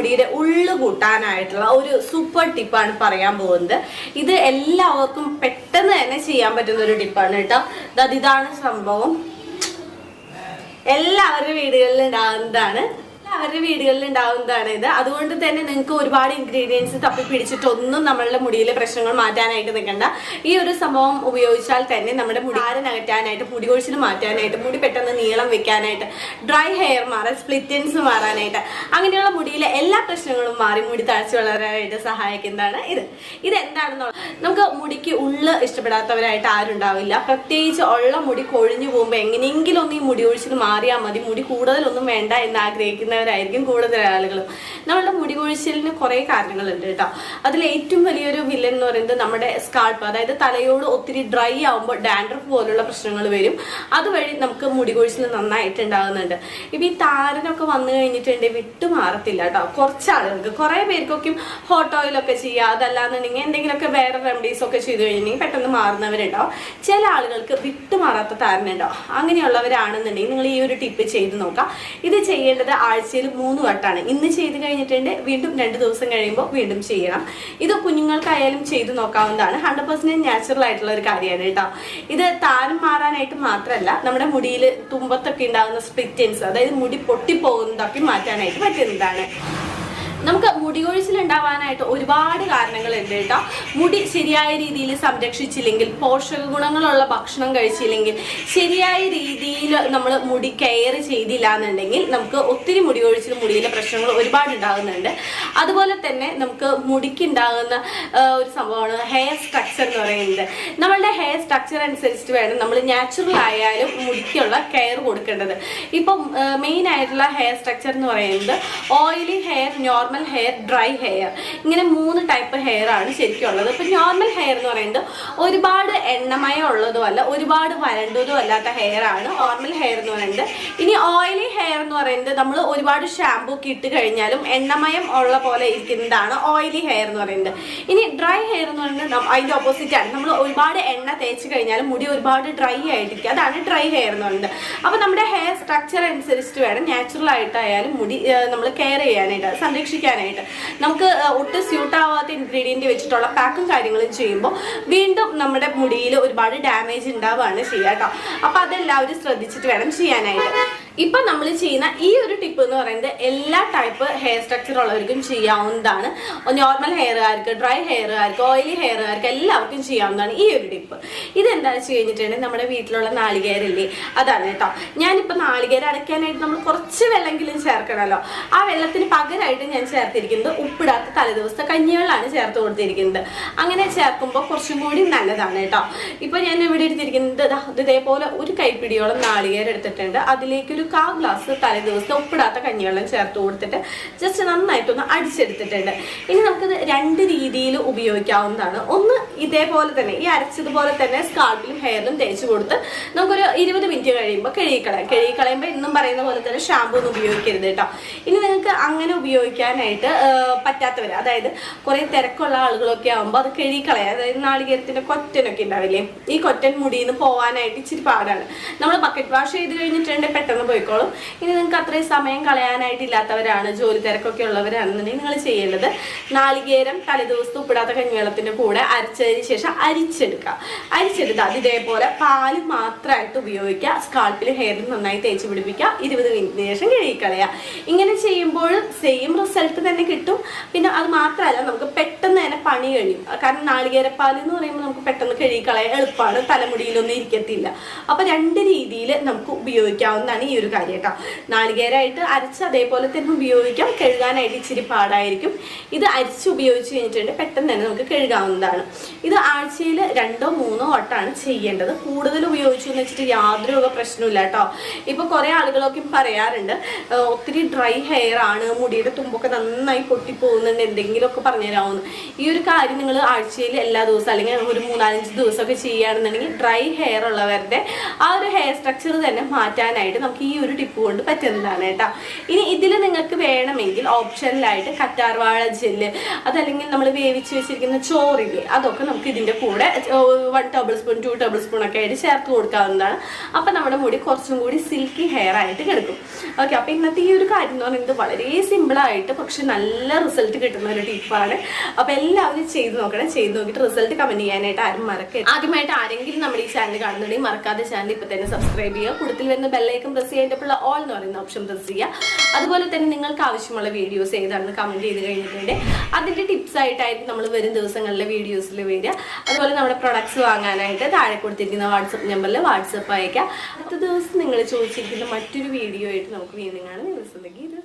മുടിയുടെ ഉള്ളു കൂട്ടാനായിട്ടുള്ള ഒരു സൂപ്പർ ടിപ്പാണ് പറയാൻ പോകുന്നത്. ഇത് എല്ലാവർക്കും പെട്ടെന്ന് തന്നെ ചെയ്യാൻ പറ്റുന്ന ഒരു ടിപ്പാണ് കേട്ടോ. ഇതാണ് സംഭവം. എല്ലാവരുടെ വീടുകളിൽ ഉണ്ടാകുന്നതാണ് എല്ലാവരുടെ വീടുകളിൽ ഉണ്ടാവുന്നതാണ് ഇത്. അതുകൊണ്ട് തന്നെ നിങ്ങൾക്ക് ഒരുപാട് ഇൻഗ്രീഡിയൻസ് തപ്പി പിടിച്ചിട്ടൊന്നും നമ്മളുടെ മുടിയിലെ പ്രശ്നങ്ങൾ മാറ്റാനായിട്ട് നിൽക്കണ്ട. ഈ ഒരു സംഭവം ഉപയോഗിച്ചാൽ തന്നെ നമ്മുടെ മുടി ആരം അകറ്റാനായിട്ട് മുടി കൊഴിച്ചിൽ മാറ്റാനായിട്ട് മുടി പെട്ടെന്ന് നീളം വെക്കാനായിട്ട് ഡ്രൈ ഹെയർ മാറാൻ സ്പ്ലിറ്റൻസ് മാറാനായിട്ട് അങ്ങനെയുള്ള മുടിയിലെ എല്ലാ പ്രശ്നങ്ങളും മാറി മുടി തഴച്ചു വളരാനായിട്ട് സഹായിക്കുന്നതാണ് ഇത്. ഇത് എന്താണെന്നുള്ള നമുക്ക് മുടിക്ക് ഉള്ള് ഇഷ്ടപ്പെടാത്തവരായിട്ട് ആരും ഉണ്ടാവില്ല. പ്രത്യേകിച്ച് ഉള്ള മുടി കൊഴിഞ്ഞു പോകുമ്പോൾ എങ്ങനെയെങ്കിലും ഒന്ന് ഈ മുടി ഒഴിച്ചിൽ മാറിയാൽ മതി. മുടി കൂടുതലൊന്നും വേണ്ട എന്ന് ആഗ്രഹിക്കുന്നവരായിരിക്കും കൂടുതൽ ആളുകളും. നമ്മളുടെ മുടി കൊഴിച്ചിലിന് കുറേ കാരണങ്ങളുണ്ട് കേട്ടോ. അതിൽ ഏറ്റവും വലിയൊരു വില്ലൻ എന്ന് പറയുന്നത് നമ്മുടെ സ്കാൾപ്പ് അതായത് തലയോട് ഒത്തിരി ഡ്രൈ ആവുമ്പോൾ ഡാൻഡ്രഫ് പോലുള്ള പ്രശ്നങ്ങൾ വരും. അതുവഴി നമുക്ക് മുടി കൊഴിച്ചിൽ നന്നായിട്ട് ഉണ്ടാകുന്നുണ്ട്. ഇപ്പം ഈ താരനൊക്കെ വന്നു കഴിഞ്ഞിട്ടുണ്ടെങ്കിൽ വിട്ടു മാറത്തില്ല കേട്ടോ. കുറച്ച് ആളുകൾക്ക് കുറേ പേർക്കൊക്കെ ഹോട്ട് ഓയിലൊക്കെ ചെയ്യുക അതല്ലാന്നുണ്ടെങ്കിൽ എന്തെങ്കിലുമൊക്കെ വേറെ റെമഡീസ് ഒക്കെ ചെയ്തു കഴിഞ്ഞിട്ടുണ്ടെങ്കിൽ പെട്ടെന്ന് മാറുന്നവരുണ്ടാവും. ചില ആളുകൾക്ക് വിട്ടുമാറാത്ത താരനുണ്ടാവും. അങ്ങനെയുള്ളവരാണെന്നുണ്ടെങ്കിൽ നിങ്ങൾ ഈ ഒരു ടിപ്പ് ചെയ്ത് നോക്കാം. ഇത് ചെയ്യേണ്ടത് ആഴ്ചയിൽ മൂന്ന് വട്ടാണ്. ഇന്ന് ചെയ്ത് കഴിഞ്ഞിട്ടുണ്ട് വീണ്ടും രണ്ട് ദിവസം കഴിയുമ്പോൾ വീണ്ടും ചെയ്യണം. ഇത് കുഞ്ഞുങ്ങൾക്കായാലും ചെയ്ത് നോക്കാവുന്നതാണ്. ഹൺഡ്രഡ് പെർസെന്റ് നാച്ചുറൽ ആയിട്ടുള്ള ഒരു കാര്യമാണ് കേട്ടോ. ഇത് താരം മാറാനായിട്ട് മാത്രമല്ല നമ്മുടെ മുടിയിൽ തുമ്പത്തൊക്കെ ഉണ്ടാകുന്ന സ്പ്ലിറ്റൻസ് അതായത് മുടി പൊട്ടിപ്പോകുന്നതൊക്കെ മാറ്റാനായിട്ട് പറ്റുന്നതാണ്. നമുക്ക് മുടി കൊഴിച്ചിൽ ഉണ്ടാവാനായിട്ട് ഒരുപാട് കാരണങ്ങളുണ്ട് കേട്ടോ. മുടി ശരിയായ രീതിയിൽ സംരക്ഷിച്ചില്ലെങ്കിൽ പോഷക ഗുണങ്ങളുള്ള ഭക്ഷണം കഴിച്ചില്ലെങ്കിൽ ശരിയായ രീതിയിൽ നമ്മൾ മുടി കെയർ ചെയ്തില്ല എന്നുണ്ടെങ്കിൽ നമുക്ക് ഒത്തിരി മുടി കൊഴിച്ചിൽ മുടിയിലെ പ്രശ്നങ്ങൾ ഒരുപാട് ഉണ്ടാകുന്നുണ്ട്. അതുപോലെ തന്നെ നമുക്ക് മുടിക്ക് ഉണ്ടാകുന്ന ഒരു സംഭവമാണ് ഹെയർ സ്ട്രക്ചർ എന്ന് പറയുന്നത്. നമ്മളുടെ ഹെയർ സ്ട്രക്ചർ അനുസരിച്ചിട്ട് വേണം നമ്മൾ നാച്ചുറൽ ആയാലും മുടിക്കുള്ള കെയർ കൊടുക്കേണ്ടത്. ഇപ്പം മെയിൻ ആയിട്ടുള്ള ഹെയർ സ്ട്രക്ചർ എന്ന് പറയുന്നത് oily hair normal hair dry hair ഇങ്ങനെ മൂന്ന് ടൈപ്പ് ഹെയർ ആണ് ശരിക്കും ഉള്ളത്. ഇപ്പൊ നോർമൽ ഹെയർ എന്ന് പറയുന്നത് ഒരുപാട് എണ്ണമയം ഉള്ളതും അല്ല ഒരുപാട് വരണ്ടതും അല്ലാത്ത ഹെയർ ആണ് നോർമൽ ഹെയർ എന്ന് പറയുന്നത്. ഇനി ഓയിലി ഹെയർ എന്ന് പറയുന്നത് നമ്മൾ ഒരുപാട് ഷാമ്പൂ ഒക്കെ ഇട്ട് കഴിഞ്ഞാലും എണ്ണമയം ഉള്ള പോലെ ഇരിക്കുന്നതാണ് ഓയിലി ഹെയർ എന്ന് പറയുന്നത്. ഇനി ഡ്രൈ ഹെയർ എന്ന് പറയുന്നത് അതിന്റെ ഓപ്പോസിറ്റ് ആണ്. നമ്മൾ ഒരുപാട് എണ്ണ തേച്ച് കഴിഞ്ഞാലും മുടി ഒരുപാട് ഡ്രൈ ആയിട്ടിരിക്കും. അതാണ് ഡ്രൈ ഹെയർ എന്ന് പറയുന്നത്. അപ്പൊ നമ്മുടെ ഹെയർ സ്ട്രക്ചർ അനുസരിച്ചിട്ട് വേണം നാച്ചുറൽ ആയിട്ടായാലും മുടി നമ്മൾ കെയർ ചെയ്യാനായിട്ട്. സംരക്ഷിക്കാനായിട്ട് നമുക്ക് ഒട്ടും സ്യൂട്ട് ഇൻഗ്രീഡിയന്റ് വെച്ചിട്ടുള്ള പാക്കും കാര്യങ്ങളും ചെയ്യുമ്പോൾ വീണ്ടും നമ്മുടെ മുടിയിൽ ഒരുപാട് ഡാമേജ് ഉണ്ടാവുകയാണ് ചെയ്യുക കേട്ടോ അപ്പോൾ അതെല്ലാവരും ശ്രദ്ധിച്ചിട്ട് വേണം ചെയ്യാനായിട്ട്. ഇപ്പൊ നമ്മൾ ചെയ്യുന്ന ഈ ഒരു ടിപ്പ് എന്ന് പറയുന്നത് എല്ലാ ടൈപ്പ് ഹെയർ സ്ട്രക്ചർ ഉള്ളവർക്കും ചെയ്യാവുന്നതാണ്. നോർമൽ ഹെയറുകാർക്ക് ഡ്രൈ ഹെയറുകാർക്ക് ഓയിലി ഹെയറുകാർക്ക് എല്ലാവർക്കും ചെയ്യാവുന്നതാണ് ഈ ഒരു ടിപ്പ് ഇതെന്താ വെച്ച് കഴിഞ്ഞിട്ടുണ്ടെങ്കിൽ നമ്മുടെ വീട്ടിലുള്ള നാളികേരല്ലേ? അതാണ് കേട്ടോ. ഞാനിപ്പോ നാളികേര അടയ്ക്കാനായിട്ട് നമ്മൾ കുറച്ച് വെള്ളമെങ്കിലും ചേർക്കണമല്ലോ. ആ വെള്ളത്തിന് പകരമായിട്ട് ഞാൻ ചേർത്തിരിക്കുന്നത് ഉപ്പിടാത്ത തലേദിവസത്തെ കഞ്ഞിവെള്ളമാണ് ചേർത്ത് കൊടുത്തിരിക്കുന്നത്. അങ്ങനെ ചേർക്കുമ്പോൾ കുറച്ചും കൂടി നല്ലതാണ് കേട്ടോ. ഇപ്പൊ ഞാൻ ഇവിടെ എടുത്തിരിക്കുന്നത് ഇതേപോലെ ഒരു കൈപ്പിടിയോളം നാളികേര എടുത്തിട്ടുണ്ട്. അതിലേക്ക് ഒരു കാ ഗ്ലാസ് തലേ ദിവസത്തെ ഉപ്പിടാത്ത കഞ്ഞിവെള്ളം ചേർത്ത് കൊടുത്തിട്ട് ജസ്റ്റ് നന്നായിട്ടൊന്ന് അടിച്ചെടുത്തിട്ടുണ്ട്. ഇനി നമുക്കിത് രണ്ട് രീതിയിൽ ഉപയോഗിക്കാവുന്നതാണ്. ഒന്ന് ഇതേപോലെ തന്നെ ഈ അരച്ചതുപോലെ തന്നെ സ്കാൾപ്പിലും ഹെയറിലും തേച്ച് കൊടുത്ത് നമുക്കൊരു ഇരുപത് മിനിറ്റ് കഴിയുമ്പോൾ കഴുകിക്കളയാം. കഴുകിക്കളയുമ്പോൾ എന്നും പറയുന്ന പോലെ തന്നെ ഷാമ്പൂ ഒന്നും ഉപയോഗിക്കരുത് കേട്ടോ. ഇനി നിങ്ങൾക്ക് അങ്ങനെ ഉപയോഗിക്കാനായിട്ട് പറ്റാത്തവർ അതായത് കുറേ തിരക്കുള്ള ആളുകളൊക്കെ ആകുമ്പോൾ അത് കഴുകിക്കളയാം. അതായത് നാളികേരത്തിന്റെ കൊറ്റനൊക്കെ ഉണ്ടാവില്ലേ? ഈ കൊറ്റൻ മുടിയിൽ നിന്ന് പോകാനായിട്ട് ഇച്ചിരി പാടാണ്. നമ്മൾ ബക്കറ്റ് വാഷ് ചെയ്ത് കഴിഞ്ഞിട്ടുണ്ടെങ്കിൽ പെട്ടെന്ന് പോയിക്കോളും. ഇനി നിങ്ങൾക്ക് അത്രയും സമയം കളയാനായിട്ടില്ലാത്തവരാണ് ജോലി തിരക്കൊക്കെ ഉള്ളവരാണെന്നുണ്ടെങ്കിൽ നിങ്ങൾ ചെയ്യേണ്ടത് നാളികേരം തലേദിവസത്തെ ഉപ്പിടാത്ത കഞ്ഞിവെള്ളത്തിന്റെ കൂടെ അരച്ചതിന് ശേഷം അരിച്ചെടുക്കുക. അരിച്ചെടുത്ത് അത് ഇതേപോലെ പാൽ മാത്രമായിട്ട് ഉപയോഗിക്കുക. സ്കാൾപ്പിൽ ഹെയറിൽ നന്നായി തേച്ച് പിടിപ്പിക്കുക. ഇരുപത് മിനിറ്റിന് ശേഷം കഴുകിക്കളയുക. ഇങ്ങനെ ചെയ്യുമ്പോൾ സെയിം റിസൾട്ട് തന്നെ കിട്ടും. പിന്നെ അത് മാത്രമല്ല നമുക്ക് പെട്ടെന്ന് തന്നെ പണി കഴിയും. കാരണം നാളികേരപ്പാൽ എന്ന് പറയുമ്പോൾ നമുക്ക് പെട്ടെന്ന് കഴുകിക്കളയാൻ എളുപ്പമാണ്. തലമുടിയിലൊന്നും ഇരിക്കത്തില്ല. അപ്പോൾ രണ്ട് രീതിയിൽ നമുക്ക് ഉപയോഗിക്കാവുന്നതാണ് ഈ ഒരു കാര്യം കേട്ടോ. നാളികേരമായിട്ട് അരച്ച് അതേപോലെ തന്നെ ഉപയോഗിക്കാം. കഴുകാനായിട്ട് ഇച്ചിരി പാടായിരിക്കും. ഇത് അരിച്ച് ഉപയോഗിച്ച് കഴിഞ്ഞിട്ടുണ്ട് പെട്ടെന്ന് തന്നെ നമുക്ക് കഴുകാവുന്നതാണ്. ഇത് ആഴ്ചയിൽ രണ്ടോ മൂന്നോ വട്ടമാണ് ചെയ്യേണ്ടത്. കൂടുതൽ ഉപയോഗിച്ചു എന്ന് വെച്ചിട്ട് യാതൊരു പ്രശ്നമില്ല കേട്ടോ. ഇപ്പൊ കുറെ ആളുകളൊക്കെ പറയാറുണ്ട് ഒത്തിരി ഡ്രൈ ഹെയർ ആണ് മുടിയുടെ തുമ്പൊക്കെ നന്നായി പൊട്ടിപ്പോകുന്നുണ്ട് എന്തെങ്കിലുമൊക്കെ പറഞ്ഞുതരാവുന്നു ഈ ഒരു കാര്യം നിങ്ങൾ ആഴ്ചയിൽ എല്ലാ ദിവസവും അല്ലെങ്കിൽ ഒരു മൂന്നാലഞ്ച് ദിവസമൊക്കെ ചെയ്യുകയാണെന്നുണ്ടെങ്കിൽ ഡ്രൈ ഹെയർ ഉള്ളവരുടെ ആ ഒരു ഹെയർ സ്ട്രക്ചർ തന്നെ മാറ്റാനായിട്ട് നമുക്ക് ഈ ഒരു ടിപ്പ് കൊണ്ട് പറ്റുന്നതാണ് കേട്ടോ. ഇനി ഇതിൽ നിങ്ങൾക്ക് വേണമെങ്കിൽ ഓപ്ഷനിലായിട്ട് കറ്റാർവാഴ ജെല്ല് അതല്ലെങ്കിൽ നമ്മൾ വേവിച്ച് വെച്ചിരിക്കുന്ന ചോറില്ലേ അതൊക്കെ നമുക്ക് ഇതിന്റെ കൂടെ one tablespoon two tablespoon ഒക്കെ ആയിട്ട് ചേർത്ത് കൊടുക്കാവുന്നതാണ്. അപ്പം നമ്മുടെ മുടി കുറച്ചും കൂടി സിൽക്കി ഹെയർ ആയിട്ട് കിടക്കും. ഓക്കെ അപ്പം ഇന്നത്തെ ഈ ഒരു കാര്യം എന്ന് പറയുന്നത് വളരെ സിമ്പിളായിട്ട് പക്ഷെ നല്ല റിസൾട്ട് കിട്ടുന്ന ഒരു ടിപ്പാണ് അപ്പം എല്ലാവരും ചെയ്ത് നോക്കണം. ചെയ്ത് നോക്കിയിട്ട് റിസൾട്ട് കമന്റ് ചെയ്യാനായിട്ട് ആരും മറക്കരുത്. ആദ്യമായിട്ട് ആരെങ്കിലും നമ്മൾ ഈ ചാനൽ കാണുന്നുണ്ടെങ്കിൽ മറക്കാതെ ചാനൽ ഇപ്പൊ തന്നെ സബ്സ്ക്രൈബ് ചെയ്യുക. കൂടുതൽ വരുന്ന ബെല്ലൈക്കും പ്രസ് ചെയ്തപ്പോൾ ഓൾ എന്ന് പറയുന്ന ഓപ്ഷൻ പ്രസ് ചെയ്യുക. അതുപോലെ തന്നെ നിങ്ങൾക്ക് ആവശ്യമുള്ള വീഡിയോസ് ഏതാണെന്ന് കമന്റ് ചെയ്ത് കഴിഞ്ഞിട്ടുണ്ട്. അതിന്റെ ടിപ്സ് ആയിട്ടായിരിക്കും നമ്മൾ വരും ദിവസങ്ങളിലെ വീഡിയോസിൽ വരിക. അതുപോലെ നമ്മുടെ പ്രൊഡക്ട്സ് വാങ്ങാനായിട്ട് താഴെ കൊടുത്തിരിക്കുന്ന വാട്സപ്പ് നമ്പറിൽ വാട്സപ്പ് അയക്കുക അടുത്ത ദിവസം നിങ്ങൾ ചോദിച്ചിരിക്കുന്ന മറ്റൊരു വീഡിയോ ആയിട്ട് നമുക്ക് വീണ്ടും കാണാം. ഇത്.